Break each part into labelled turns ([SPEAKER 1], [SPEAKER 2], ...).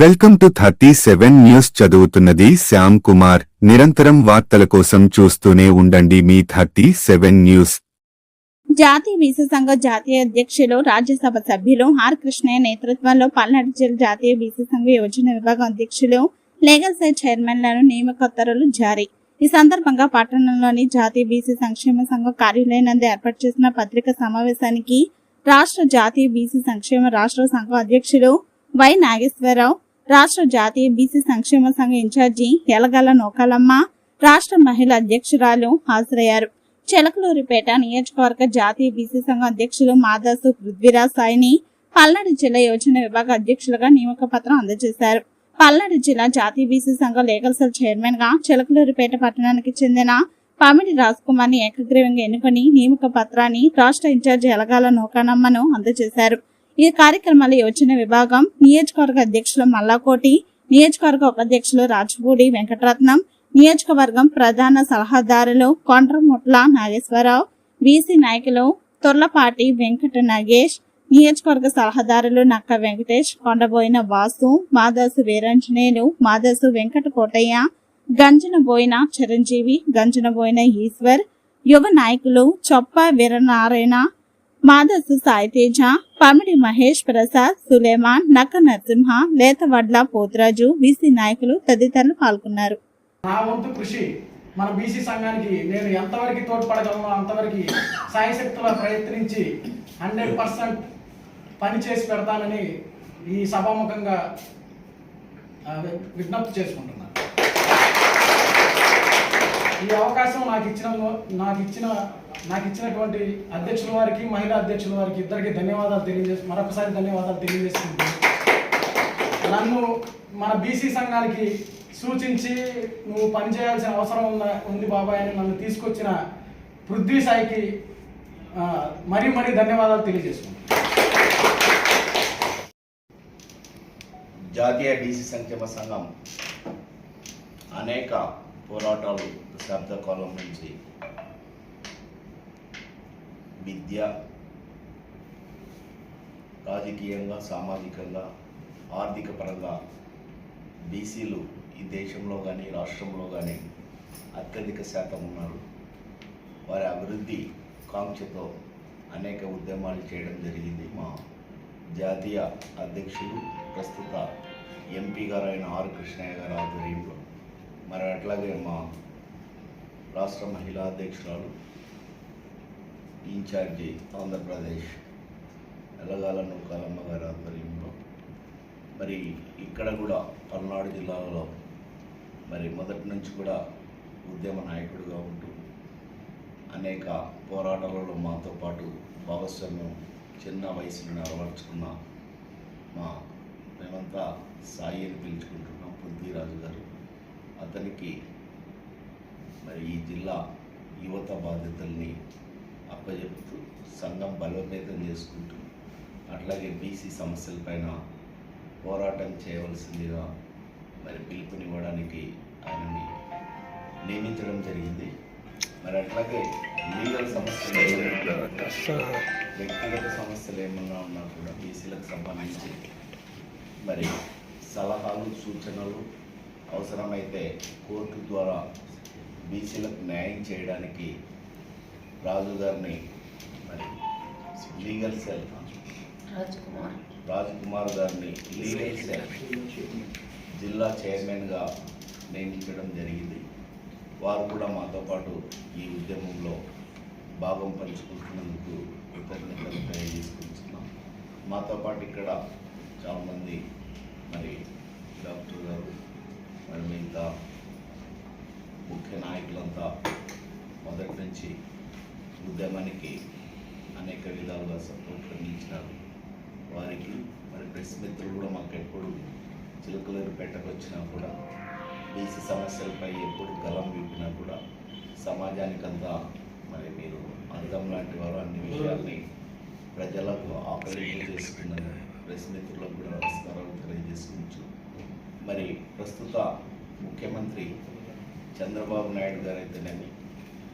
[SPEAKER 1] Welcome to thirty seven news చదువుతున్నది శ్యామ్ కుమార్. నిరంతరం వార్తల కోసం చూస్తూనే ఉండండి మీ థర్టీ సెవెన్ న్యూస్.
[SPEAKER 2] జాతీయ బీసీ సంఘ జాతీయ అధ్యక్షులు రాజ్యసభ సభ్యులు ఆర్ కృష్ణయ్య నేతృత్వంలో పల్నాడు జిల్లా జాతీయ బీసీ సంఘ యువజన విభాగం అధ్యక్షులు లీగల్ సెల్ చైర్మన్లను నియామకోత్తర్వులు జారీ. ఈ సందర్భంగా పట్టణంలోని జాతీయ బీసీ సంక్షేమ సంఘం కార్యాలయం నందు ఏర్పాటు చేసిన పత్రికా సమావేశానికి రాష్ట్ర జాతీయ బీసీ సంక్షేమ రాష్ట్ర సంఘం అధ్యక్షులు వై నాగేశ్వరరావు రాష్ట్ర జాతీయ బీసీ సంక్షేమ సంఘ ఇన్ఛార్జి ఎలగల నోకాలమ్మ రాష్ట్ర మహిళా అధ్యక్షురాలు హాజరయ్యారు. చెలకలూరిపేట నియోజకవర్గ జాతీయ బీసీ సంఘం అధ్యక్షులు మాదాసు పృథ్వీరాజ్ సాయిని పల్నాడు జిల్లా యోజన విభాగ అధ్యక్షులుగా నియామక పత్రం అందజేశారు. పల్నాడు జిల్లా జాతీయ బీసీ సంఘం లీగల్ సెల్ చైర్మన్గా చెలకలూరిపేట పట్టణానికి చెందిన పామిడి రాజ్ ఏకగ్రీవంగా ఎన్నుకొని నియామక పత్రాన్ని రాష్ట్ర ఇన్ఛార్జి ఎలగాల నౌకానమ్మను అందజేశారు. ఈ కార్యక్రమాలు యోజన విభాగం నియోజకవర్గ అధ్యక్షులు మల్లాకోటి నియోజకవర్గ ఉపాధ్యక్షులు రాజపూడి వెంకటరత్నం నియోజకవర్గం ప్రధాన సలహాదారులు కొండ్రముట్ల నాగేశ్వరరావు బీసీ నాయకులు తొర్లపాటి వెంకట నాగేష్ నియోజకవర్గ సలహాదారులు నక్క వెంకటేష్ కొండబోయిన వాసు మాదాసు వీరాంజనేయులు మాదాసు వెంకట కోటయ్య గంజనబోయిన చిరంజీవి గంజనబోయిన ఈశ్వర్ యువ నాయకులు చొప్ప వీరనారాయణ మాదసు సాయితేజ పమిడి మహేష్ ప్రసాద్ సులేమాన్ నక్క నరసింహ లేతవడ్ల పోతురాజు బీసీ నాయకులు తదితరులు పాల్గొన్నారు.
[SPEAKER 3] నా వంతు కృషి మన బీసీ సంఘానికి నేను ఎంతవరకు తోడ్పడగలను అంతవరకు సాయశక్తుల ప్రయత్నించి హండ్రెడ్ పర్సెంట్ పని చేసి పెడతానని ఈ సభాముఖంగా విజ్ఞప్తి చేసుకుంటున్నాను. ఈ అవకాశం నాకు ఇచ్చిన నాకు ఇచ్చిన నాకు ఇచ్చినటువంటి అధ్యక్షుల వారికి మహిళా అధ్యక్షుల వారికి ఇద్దరికి ధన్యవాదాలు తెలియజేసి మరొకసారి ధన్యవాదాలు తెలియజేసుకుంటున్నాను నన్ను మన బీసీ సంఘానికి సూచించి నువ్వు పనిచేయాల్సిన అవసరం ఉన్న ఉంది బాబాయ్ అని నన్ను తీసుకొచ్చిన పృథ్వీ సాయికి మరీ మరీ ధన్యవాదాలు తెలియజేసుకున్నాను
[SPEAKER 4] జాతీయ బీసీ సంక్షేమ సంఘం అనేక పోరాటాలు దశాబ్ద కాలం నుంచి విద్య రాజకీయంగా సామాజికంగా ఆర్థిక పరంగా బీసీలు ఈ దేశంలో కానీ రాష్ట్రంలో కానీ అత్యధిక శాతం ఉన్నారు. వారి అభివృద్ధి కాంక్షతో అనేక ఉద్యమాలు చేయడం జరిగింది. మా జాతీయ అధ్యక్షులు ప్రస్తుత ఎంపీ గారు అయిన ఆర్ కృష్ణయ్య గారు ఆధ్వర్యంలో. మరి అట్లాగే మా రాష్ట్ర మహిళా అధ్యక్షురాలు ఇన్ఛార్జి ఆంధ్రప్రదేశ్ ఎల్లగాల నూకాలమ్మ గారి ఆధ్వర్యంలో. మరి ఇక్కడ కూడా పల్నాడు జిల్లాలో మరి మొదటి నుంచి కూడా ఉద్యమ నాయకుడిగా ఉంటూ అనేక పోరాటాలలో మాతో పాటు భాగస్వామ్యం చిన్న వయసులోనే అలవర్చుకున్న మా మేమంతా సాయి అని పిలుచుకుంటున్నాం పృథ్వీరాజు గారు. అతనికి మరి ఈ జిల్లా యువత బాధ్యతల్ని అప్పచెప్తూ సంఘం బలోపేతం చేసుకుంటూ అట్లాగే బీసీ సమస్యలపైన పోరాటం చేయవలసిందిగా మరి పిలుపునివ్వడానికి ఆయనని నియమించడం జరిగింది. మరి అట్లాగే లీగల్ సమస్యలు వ్యక్తిగత సమస్యలు ఏమన్నా ఉన్నా కూడా బీసీలకు సంబంధించి మరి సలహాలు సూచనలు అవసరమైతే కోర్టు ద్వారా బీసీలకు న్యాయం చేయడానికి రాజు గారిని మరి లీగల్ సెల్ రాజ్ కుమార్ గారిని లీగల్ సెల్. జిల్లా చైర్మన్గా నియమించడం జరిగింది. వారు కూడా మాతో పాటు ఈ ఉద్యమంలో భాగం పంచుకుంటున్నందుకు కృతజ్ఞతలు తెలియజేసుకుంటున్నాం. మాతో పాటు ఇక్కడ చాలామంది మరి డాక్టర్ గారు మరి మిగతా ముఖ్య నాయకులంతా మొదటి నుంచి ఉద్యమానికి అనేక విధాలుగా సపోర్ట్ అందించినారు. వారికి మరి ప్రెస్ మిత్రులు కూడా మాకు ఎప్పుడు చిలుకలూరుపేటకు వచ్చినా కూడా బీసీ సమస్యలపై ఎప్పుడు గలం విప్పినా కూడా సమాజానికంతా మరి మీరు అర్థం లాంటి వారు అన్ని విషయాల్ని ప్రజలకు ఆకలింపు చేసుకున్నారు ప్రెస్ మిత్రులకు కూడా నమస్కారాలు తెలియజేసుకోవచ్చు మరి ప్రస్తుత ముఖ్యమంత్రి చంద్రబాబు నాయుడు గారు అయితేనేమి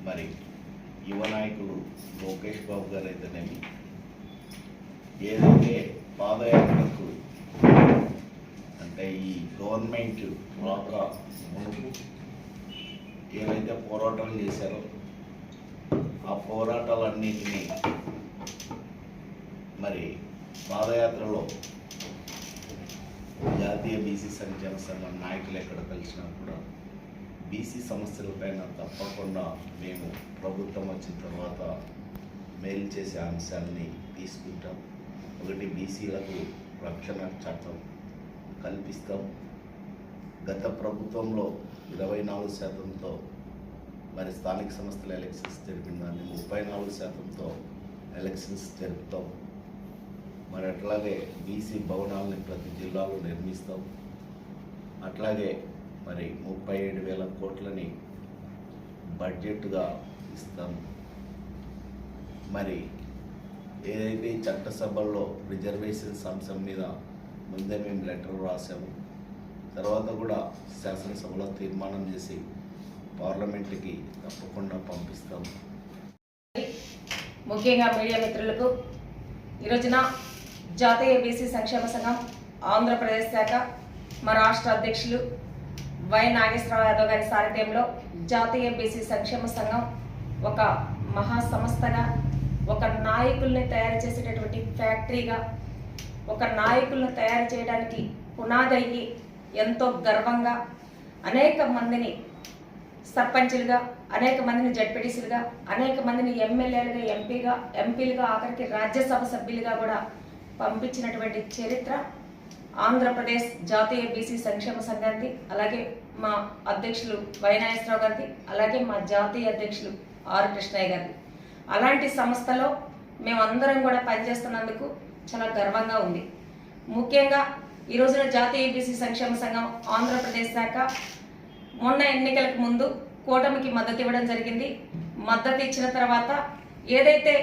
[SPEAKER 4] మరి యువ నాయకుడు లోకేష్ బాబు గారు అయితేనేమి ఏదైతే పాదయాత్రకు అంటే ఈ గవర్నమెంట్ రాక మునుపు ఏవైతే పోరాటాలు చేశారో ఆ పోరాటాలన్నింటినీ మరి పాదయాత్రలో జాతీయ బీసీ సంక్షేమ సంఘం నాయకులు ఎక్కడ కలిసినా కూడా బీసీ సమస్యలపైన తప్పకుండా మేము ప్రభుత్వం వచ్చిన తర్వాత మేలు చేసే అంశాలని తీసుకుంటాం. ఒకటి బీసీలకు రక్షణ చట్టం కల్పిస్తాం. గత ప్రభుత్వంలో ఇరవై నాలుగు శాతంతో మరి స్థానిక సంస్థల ఎలక్షన్స్ జరిపిన దాన్ని ముప్పై నాలుగు శాతంతో ఎలక్షన్స్ జరుపుతాం. మరి అట్లాగే బీసీ భవనాలని ప్రతి జిల్లాలో నిర్మిస్తాం. అట్లాగే మరి ముప్పై ఏడు వేల కోట్లని బడ్జెట్గా ఇస్తాం. మరి ఏదైతే చట్టసభల్లో రిజర్వేషన్స్ అంశం మీద ముందే మేము లెటర్ రాసాము. తర్వాత కూడా శాసనసభలో తీర్మానం చేసి పార్లమెంట్కి తప్పకుండా పంపిస్తాం.
[SPEAKER 5] ముఖ్యంగా మీడియా మిత్రులకు ఈ రోజున జాతీయ బీసీ సంక్షేమ సంఘం ఆంధ్రప్రదేశ్ శాఖ మా రాష్ట్ర అధ్యక్షులు వై నాగేశ్వరరావు యాదవ్ గారి సారథ్యంలో జాతీయ బీసీ సంక్షేమ సంఘం ఒక మహాసంస్థగా ఒక నాయకుల్ని తయారు చేసేటటువంటి ఫ్యాక్టరీగా ఒక నాయకులను తయారు చేయడానికి పునాదయ్యి ఎంతో గర్వంగా అనేక మందిని సర్పంచులుగా అనేక మందిని జడ్పీటీసీలుగా అనేక మందిని ఎమ్మెల్యేలుగా ఎంపీగా ఎంపీలుగా ఆఖరికి రాజ్యసభ సభ్యులుగా కూడా పంపించినటువంటి చరిత్ర ఆంధ్రప్రదేశ్ జాతీయ బీసీ సంక్షేమ సంఘానికి అలాగే మా అధ్యక్షులు వైనాగేశ్వరరావు గారిది అలాగే మా జాతీయ అధ్యక్షులు ఆర్ కృష్ణయ్య గారిది. అలాంటి సంస్థలో మేమందరం కూడా పనిచేస్తున్నందుకు చాలా గర్వంగా ఉంది. ముఖ్యంగా ఈ రోజున జాతీయ ఏపీసీ సంక్షేమ సంఘం ఆంధ్రప్రదేశ్ శాఖ మొన్న ఎన్నికలకు ముందు కూటమికి మద్దతు ఇవ్వడం జరిగింది. మద్దతు ఇచ్చిన తర్వాత ఏదైతే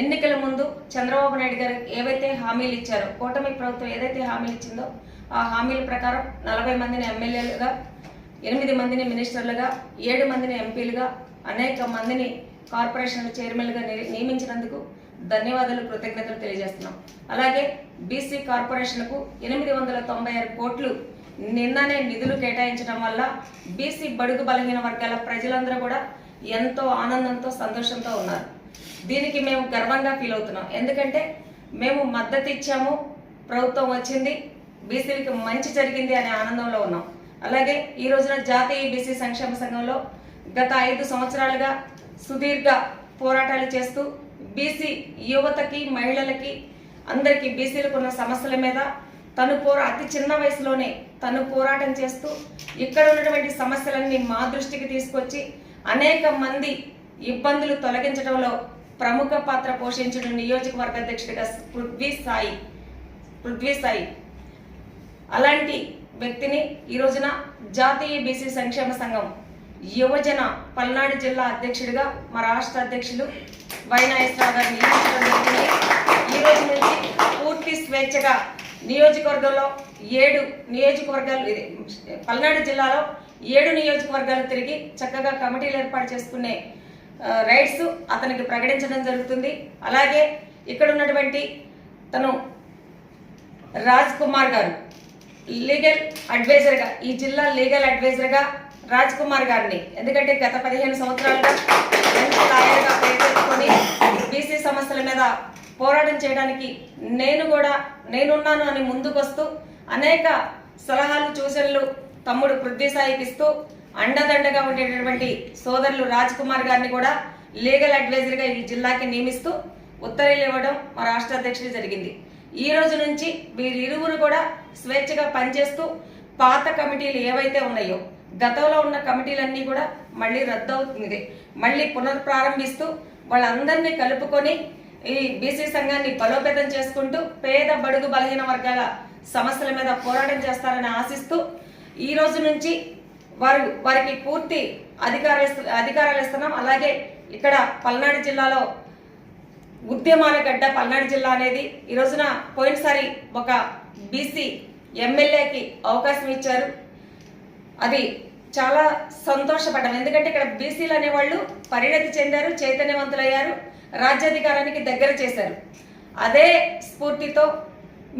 [SPEAKER 5] ఎన్నికల ముందు చంద్రబాబు నాయుడు గారు ఏవైతే హామీలు ఇచ్చారో కూటమి ప్రభుత్వం ఏదైతే హామీలు ఇచ్చిందో ఆ హామీల ప్రకారం నలభై మందిని ఎమ్మెల్యేలుగా ఎనిమిది మందిని మినిస్టర్లుగా ఏడు మందిని ఎంపీలుగా అనేక మందిని కార్పొరేషన్ చైర్మన్లుగా ని- నియమించినందుకు ధన్యవాదాలు కృతజ్ఞతలు తెలియజేస్తున్నాం. అలాగే బీసీ కార్పొరేషన్కు ఎనిమిది వందల తొంభై ఆరు కోట్లు నిన్ననే నిధులు కేటాయించడం వల్ల బీసీ బడుగు బలహీన వర్గాల ప్రజలందరూ కూడా ఎంతో ఆనందంతో సంతోషంతో ఉన్నారు. దీనికి మేము గర్వంగా ఫీల్ అవుతున్నాం. ఎందుకంటే మేము మద్దతు ఇచ్చాము ప్రభుత్వం వచ్చింది బీసీలకి మంచి జరిగింది అనే ఆనందంలో ఉన్నాం. అలాగే ఈ రోజున జాతీయ బీసీ సంక్షేమ సంఘంలో గత ఐదు సంవత్సరాలుగా సుదీర్ఘ పోరాటాలు చేస్తూ బీసీ యువతకి మహిళలకి అందరికీ బీసీలకు ఉన్న సమస్యల మీద తను పోరా అతి చిన్న వయసులోనే తను పోరాటం చేస్తూ ఇక్కడ ఉన్నటువంటి సమస్యలన్నీ మా దృష్టికి తీసుకొచ్చి అనేక మంది ఇబ్బందులు తొలగించడంలో ప్రముఖ పాత్ర పోషించడం నియోజకవర్గ అధ్యక్షుడిగా పృథ్వీ సాయి పృథ్వీ సాయి. అలాంటి వ్యక్తిని ఈ రోజున జాతీయ బీసీ సంక్షేమ సంఘం యువజన పల్నాడు జిల్లా అధ్యక్షుడిగా మా రాష్ట్ర అధ్యక్షులు వైనాయస్రావు గారు నియమించడం జరిగింది. ఈ రోజు నుంచి పూర్తి స్వేచ్ఛగా నియోజకవర్గంలో ఏడు నియోజకవర్గాలు ఇది పల్నాడు జిల్లాలో ఏడు నియోజకవర్గాలు తిరిగి చక్కగా కమిటీలు ఏర్పాటు చేసుకునే రైట్స్ అతనికి ప్రకటించడం జరుగుతుంది. అలాగే ఇక్కడ ఉన్నటువంటి తను రాజ్ కుమార్ గారు లీగల్ అడ్వైజర్గా ఈ జిల్లా లీగల్ అడ్వైజర్గా రాజ్ కుమార్ గారిని ఎందుకంటే గత పదిహేను సంవత్సరాలుగా మంచి లాయర్గా పేరు బీసీ సమస్యల మీద పోరాటం చేయడానికి నేను కూడా నేనున్నాను అని ముందుకొస్తూ అనేక సలహాలు సూచనలు తమ్ముడు పృథ్వీ సాయికి ఇస్తూ అండదండగా ఉండేటటువంటి సోదరులు రాజ్ కుమార్ గారిని కూడా లీగల్ అడ్వైజర్గా ఈ జిల్లాకి నియమిస్తూ ఉత్తర్వులు ఇవ్వడం మా రాష్ట్ర అధ్యక్షుడు జరిగింది. ఈ రోజు నుంచి వీరిరువురు కూడా స్వేచ్ఛగా పనిచేస్తూ పాత కమిటీలు ఏవైతే ఉన్నాయో గతంలో ఉన్న కమిటీలన్నీ కూడా మళ్ళీ రద్దు అవుతుంది మళ్ళీ పునఃప్రారంభిస్తూ వాళ్ళందరినీ కలుపుకొని ఈ బీసీ సంఘాన్ని బలోపేతం చేసుకుంటూ పేద బడుగు బలహీన వర్గాల సమస్యల మీద పోరాటం చేస్తారని ఆశిస్తూ ఈ రోజు నుంచి వారు వారికి పూర్తి అధికార అధికారాలు ఇస్తున్నాం. అలాగే ఇక్కడ పల్నాడు జిల్లాలో ఉద్యమాల గడ్డ పల్నాడు జిల్లా అనేది ఈ రోజున పోయినసారి ఒక బీసీ ఎమ్మెల్యేకి అవకాశం ఇచ్చారు. అది చాలా సంతోషపడ్డాం. ఎందుకంటే ఇక్కడ బీసీలు అనేవాళ్ళు పరిణతి చెందారు చైతన్యవంతులయ్యారు రాజ్యాధికారానికి దగ్గర చేశారు. అదే స్ఫూర్తితో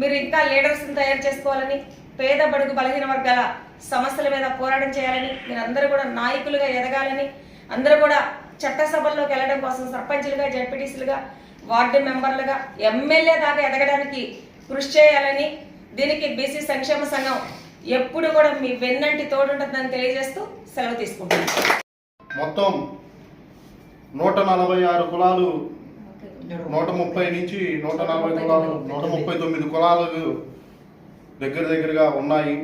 [SPEAKER 5] మీరు ఇంకా లీడర్స్ని తయారు చేసుకోవాలని పేద బడుగు బలహీన వర్గాల సమస్యల మీద పోరాటం చేయాలని మీరందరూ కూడా నాయకులుగా ఎదగాలని అందరూ కూడా చట్టసభల్లోకి వెళ్ళడం కోసం సర్పంచులుగా జడ్పీటీసీలుగా వార్డు మెంబర్లుగా ఎమ్మెల్యే దాకా ఎదగడానికి కృషి చేయాలని దీనికి బీసీ సంక్షేమ సంఘం ఎప్పుడు కూడా మీ వెన్నంటి తోడుంటుందని తెలియజేస్తూ సెలవు తీసుకుంటున్నాను
[SPEAKER 6] మొత్తం నూట నలభై ఆరు కులాలు నూట ముప్పై నుంచి నూట నలభై కులాలు నూట ముప్పై తొమ్మిది కులాలు దగ్గర దగ్గరగా ఉన్నాయి.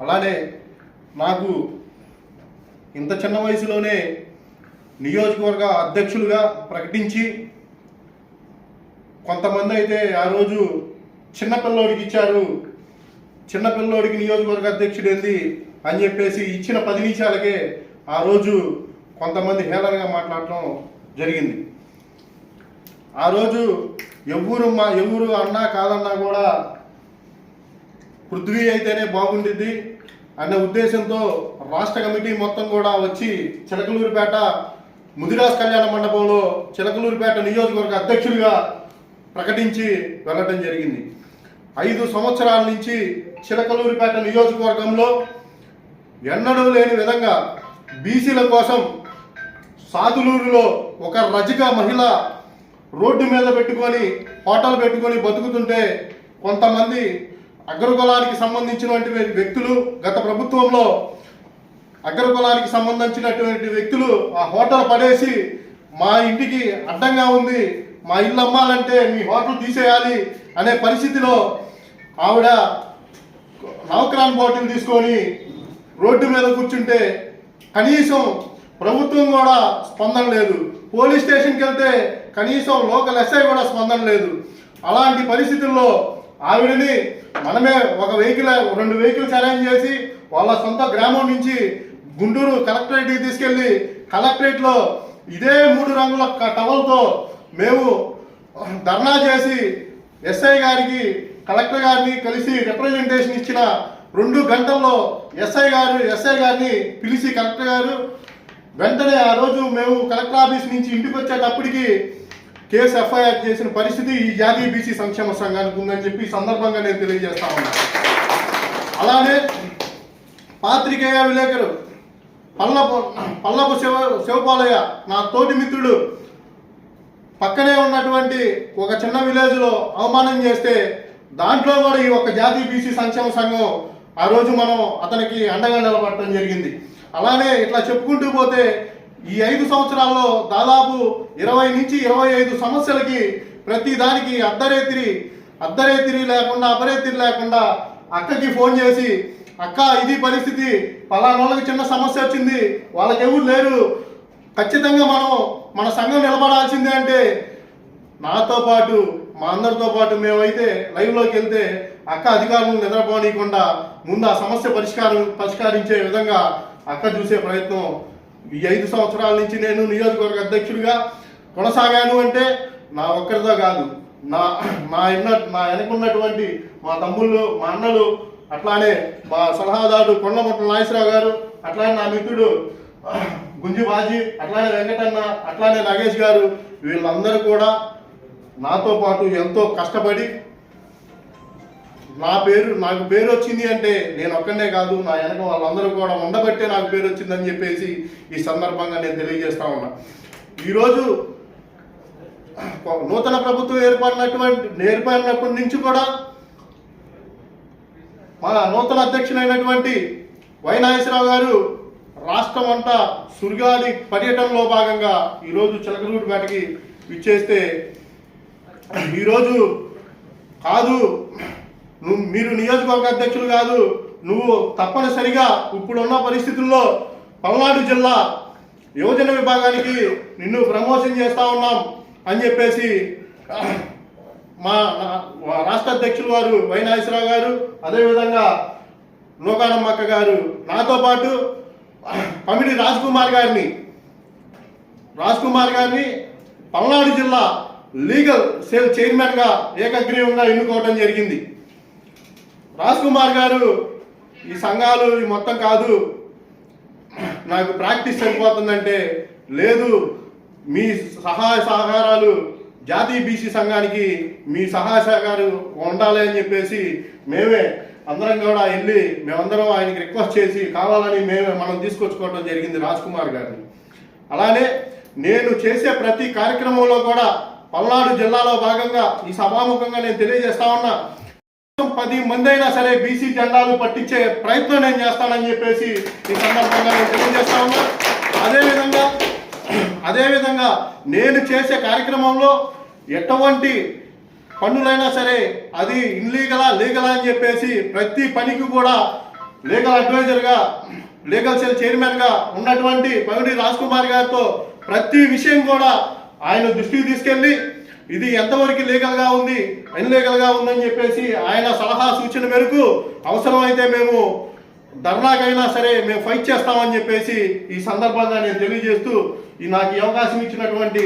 [SPEAKER 6] అలానే నాకు ఇంత చిన్న వయసులోనే నియోజకవర్గ అధ్యక్షులుగా ప్రకటించి కొంతమంది అయితే ఆ రోజు చిన్నపిల్లోడికి ఇచ్చారు. చిన్నపిల్లోడికి నియోజకవర్గ అధ్యక్షుడు ఏంది అని చెప్పేసి ఇచ్చిన పది నిమిషాలకే ఆ రోజు కొంతమంది హేళనగా మాట్లాడటం జరిగింది. ఆ రోజు ఎవరు మా ఎవరు అన్నా కాదన్నా కూడా పృథ్వీ అయితేనే బాగుండిద్ది అనే ఉద్దేశంతో రాష్ట్ర కమిటీ మొత్తం కూడా వచ్చి చిలకలూరిపేట ముదిరాజ్ కళ్యాణ మండపంలో చిలకలూరిపేట నియోజకవర్గ అధ్యక్షుడిగా ప్రకటించి వెళ్ళటం జరిగింది. ఐదు సంవత్సరాల నుంచి చిలకలూరిపేట నియోజకవర్గంలో ఎన్నడూ లేని విధంగా బీసీల కోసం సాదులూరులో ఒక రజిక మహిళ రోడ్డు మీద పెట్టుకొని హోటల్ పెట్టుకొని బతుకుతుంటే కొంతమంది అగ్రకులానికి సంబంధించినటువంటి వ్యక్తులు గత ప్రభుత్వంలో అగ్రకులానికి సంబంధించినటువంటి వ్యక్తులు ఆ హోటల్ పడేసి మా ఇంటికి అడ్డంగా ఉంది మా ఇల్లు అమ్మాలంటే మీ హోటల్ తీసేయాలి అనే పరిస్థితిలో ఆవిడ నవక్రాన్ బాటిల్ తీసుకొని రోడ్డు మీద కూర్చుంటే కనీసం ప్రభుత్వం కూడా స్పందన లేదు. పోలీస్ స్టేషన్కి వెళ్తే కనీసం లోకల్ ఎస్ఐ కూడా స్పందన లేదు. అలాంటి పరిస్థితుల్లో ఆవిడని మనమే ఒక వెహికల్ రెండు వెహికల్స్ అరేంజ్ చేసి వాళ్ళ సొంత గ్రామం నుంచి గుంటూరు కలెక్టరేట్కి తీసుకెళ్ళి కలెక్టరేట్లో ఇదే మూడు రంగుల టవల్తో మేము ధర్నా చేసి ఎస్ఐ గారికి కలెక్టర్ గారిని కలిసి రిప్రజెంటేషన్ ఇచ్చిన రెండు గంటల్లో ఎస్ఐ గారు ఎస్ఐ గారిని పిలిచి కలెక్టర్ గారు వెంటనే ఆ రోజు మేము కలెక్టర్ ఆఫీస్ నుంచి ఇంటికి వచ్చేటప్పటికి కేసు ఎఫ్ఐఆర్ చేసిన పరిస్థితి ఈ జాతీయ బీసీ సంక్షేమ సంఘానికి ఉందని చెప్పి సందర్భంగా నేను తెలియజేస్తా ఉన్నా. అలానే పాత్రికేయ విలేకరు పల్లపు పల్లపు శివ శివపాలయ్య నా తోటి మిత్రుడు పక్కనే ఉన్నటువంటి ఒక చిన్న విలేజ్లో అవమానం చేస్తే దాంట్లో కూడా ఈ ఒక జాతీయ బీసీ సంక్షేమ సంఘం ఆ రోజు మనం అతనికి అండగా నిలబడటం జరిగింది. అలానే ఇట్లా చెప్పుకుంటూ పోతే ఈ ఐదు సంవత్సరాల్లో దాదాపు ఇరవై నుంచి ఇరవై ఐదు సమస్యలకి ప్రతి దానికి అర్ధరేతిరి అర్ధరేతిరి లేకుండా అపరేతిరి లేకుండా అక్కకి ఫోన్ చేసి అక్క ఇది పరిస్థితి పలానోళ్ళకి చిన్న సమస్య వచ్చింది వాళ్ళకెవరు లేరు ఖచ్చితంగా మనం మన సంఘం నిలబడాల్సిందే అంటే నాతో పాటు మా అందరితో పాటు మేమైతే లైవ్లోకి వెళ్తే అక్క అధికారులను నిద్రపోనీయకుండా ముందు ఆ సమస్య పరిష్కారం పరిష్కరించే విధంగా అక్క చూసే ప్రయత్నం. ఈ ఐదు సంవత్సరాల నుంచి నేను నియోజకవర్గ అధ్యక్షుడిగా కొనసాగాను అంటే నా ఒక్కరితో కాదు. నా నా ఎన్న నా వెనకున్నటువంటి మా తమ్ముళ్ళు మా అన్నలు అట్లానే మా సలహాదారు కొండమట్ల నాగేశ్వరరావు గారు అట్లానే నా మిత్రుడు గుంజి బాజీ అట్లానే వెంకటన్న అట్లానే నాగేష్ గారు వీళ్ళందరూ కూడా నాతో పాటు ఎంతో కష్టపడి నా పేరు నాకు పేరు వచ్చింది అంటే నేను ఒక్కనే కాదు నా వెనక వాళ్ళందరూ కూడా ఉండబట్టే నాకు పేరు వచ్చిందని చెప్పేసి ఈ సందర్భంగా నేను తెలియజేస్తా ఉన్నా. ఈరోజు నూతన ప్రభుత్వం ఏర్పడినటువంటి ఏర్పడినప్పటి నుంచి కూడా మన నూతన అధ్యక్షులైనటువంటి వై నాగేశ్వరరావు గారు రాష్ట్రం అంతా సురిగాలి పర్యటనలో భాగంగా ఈరోజు చిలకలూరుపేటకి ఇచ్చేస్తే ఈరోజు కాదు నువ్వు మీరు నియోజకవర్గ అధ్యక్షులు కాదు నువ్వు తప్పనిసరిగా ఇప్పుడున్న పరిస్థితుల్లో పల్నాడు జిల్లా యువజన విభాగానికి నిన్ను ప్రమోషన్ చేస్తా ఉన్నాం అని చెప్పేసి మా నా- రాష్ట్ర అధ్యక్షులు వారు వై నాగేశ్వరరావు గారు అదేవిధంగా లోకానమ్మక్క గారు నాతో పాటు పమిడి రాజ్ కుమార్ గారిని రాజ్ కుమార్ గారిని పల్నాడు జిల్లా లీగల్ సెల్ చైర్మన్గా ఏకగ్రీవంగా ఎన్నుకోవడం జరిగింది. రాజ్ కుమార్ గారు ఈ సంఘాలు ఈ మొత్తం కాదు నాకు ప్రాక్టీస్ సరిపోతుందంటే లేదు మీ సహాయ సహకారాలు జాతీయ బీసీ సంఘానికి మీ సహాయ సహకారం ఉండాలి అని చెప్పేసి మేమే అందరం కూడా వెళ్ళి మేమందరం ఆయనకి రిక్వెస్ట్ చేసి కావాలని మేమే మనం తీసుకొచ్చుకోవడం జరిగింది రాజ్ కుమార్ గారిని. అలానే నేను చేసే ప్రతి కార్యక్రమంలో కూడా పల్నాడు జిల్లాలో భాగంగా ఈ సభాముఖంగా నేను తెలియజేస్తా ఉన్నా పది మంది అయినా సరే బీసీ జెండాలు పట్టించే ప్రయత్నం నేను చేస్తానని చెప్పేసి ఈ సందర్భంగా నేను తెలియజేస్తా ఉన్నా. అదేవిధంగా అదేవిధంగా నేను చేసే కార్యక్రమంలో ఎటువంటి పన్నులైనా సరే అది ఇన్లీగలా లీగలా అని చెప్పేసి ప్రతి పనికి కూడా లీగల్ అడ్వైజర్గా లీగల్ సెల్ చైర్మన్గా ఉన్నటువంటి పగడి రాజ్ కుమార్ గారితో ప్రతి విషయం కూడా ఆయన దృష్టికి తీసుకెళ్ళి ఇది ఎంతవరకు లీగల్గా ఉంది అన్లీగల్గా ఉందని చెప్పేసి ఆయన సలహా సూచన మేరకు అవసరమైతే మేము ధర్నాకైనా సరే మేము ఫైట్ చేస్తామని చెప్పేసి ఈ సందర్భంగా నేను తెలియజేస్తూ ఈ నాకు ఈ అవకాశం ఇచ్చినటువంటి